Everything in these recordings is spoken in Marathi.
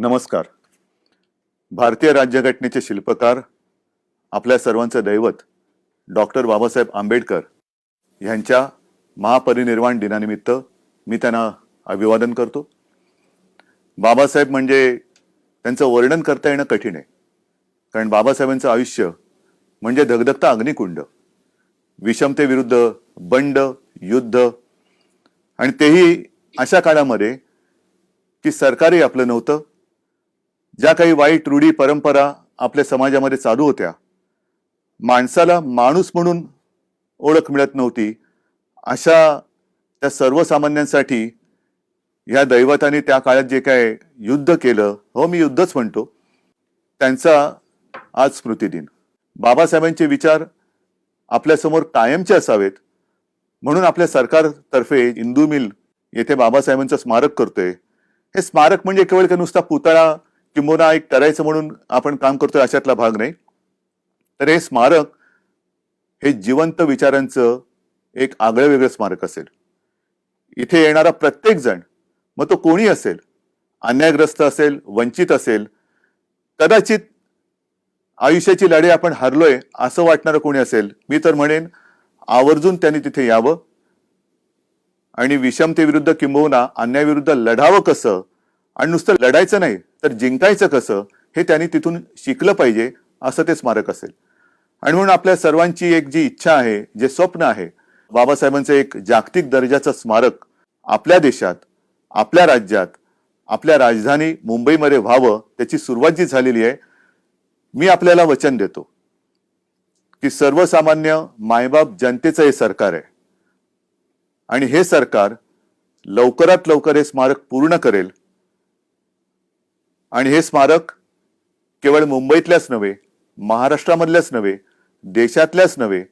नमस्कार. भारतीय राज्यघटनेचे शिल्पकार आपल्या सर्वांचं दैवत डॉक्टर बाबासाहेब आंबेडकर यांच्या महापरिनिर्वाण दिनानिमित्त मी त्यांना अभिवादन करतो. बाबासाहेब म्हणजे त्यांचं वर्णन करता येणं कठीण आहे. कारण बाबासाहेबांचं आयुष्य म्हणजे धगधगता अग्निकुंड विषमतेविरुद्ध बंड युद्ध आणि तेही अशा काळामध्ये की सरकारही आपलं नव्हतं. ज्या काही वाईट रूढी परंपरा आपल्या समाजामध्ये चालू होत्या माणसाला माणूस म्हणून ओळख मिळत नव्हती अशा त्या सर्वसामान्यांसाठी या दैवताने त्या काळात जे काय युद्ध केलं हो मी युद्धच म्हणतो त्यांचा आज स्मृतिदिन. बाबासाहेबांचे विचार आपल्यासमोर कायमचे असावेत म्हणून आपल्या सरकारतर्फे इंदू मिल येथे बाबासाहेबांचं स्मारक करतोय. हे स्मारक म्हणजे केवळ का नुसता पुतळा किंबहुना एक करायचं म्हणून आपण काम करतोय अशातला भाग नाही. तर हे स्मारक हे जिवंत विचारांचं एक आगळं वेगळं स्मारक असेल. इथे येणारा प्रत्येक जण मग तो कोणी असेल? अन्यायग्रस्त असेल वंचित असेल? कदाचित आयुष्याची लढाई आपण हरलोय असं वाटणारं कोणी असेल? मी तर म्हणेन आवर्जून त्यांनी तिथे यावं. आणि विषमतेविरुद्ध किंबहुना अन्यायाविरुद्ध लढावं कसं? आणि नुसतं लढायचं नाही तर जिंकायचं कसं हे त्यांनी तिथून शिकलं पाहिजे असं ते स्मारक असेल. आणि म्हणून आपल्या सर्वांची एक जी इच्छा आहे जे स्वप्न आहे बाबासाहेबांचं एक जागतिक दर्जाचं स्मारक आपल्या देशात आपल्या राज्यात आपल्या राजधानी मुंबईमध्ये व्हावं त्याची सुरुवात जी झालेली आहे मी आपल्याला वचन देतो की सर्वसामान्य मायबाप जनतेचं हे सरकार आहे. आणि हे सरकार लवकरात लवकर हे स्मारक पूर्ण करेल आणि हे स्मारक केवळ मुंबईतल्याच नव्हे महाराष्ट्रामधल्याच नव्हे देशातल्याच नव्हे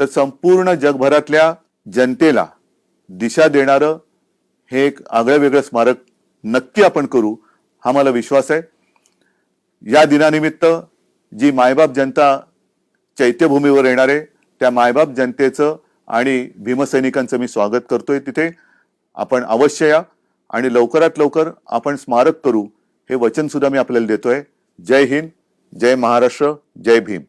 तर संपूर्ण जगभरातल्या जनतेला दिशा देणारं हे एक आगळं वेगळं स्मारक नक्की आपण करू हा मला विश्वास आहे. या दिनानिमित्त जी मायबाप जनता चैत्यभूमीवर येणार आहे त्या मायबाप जनतेचं आणि भीमसैनिकांचं मी स्वागत करतोय तिथे. आपण अवश्य या आणि लवकरात लवकर आपण स्मारक करू हे वचन सुद्धा मी आपल्याला देतोय. जय हिंद जय महाराष्ट्र जय भीम.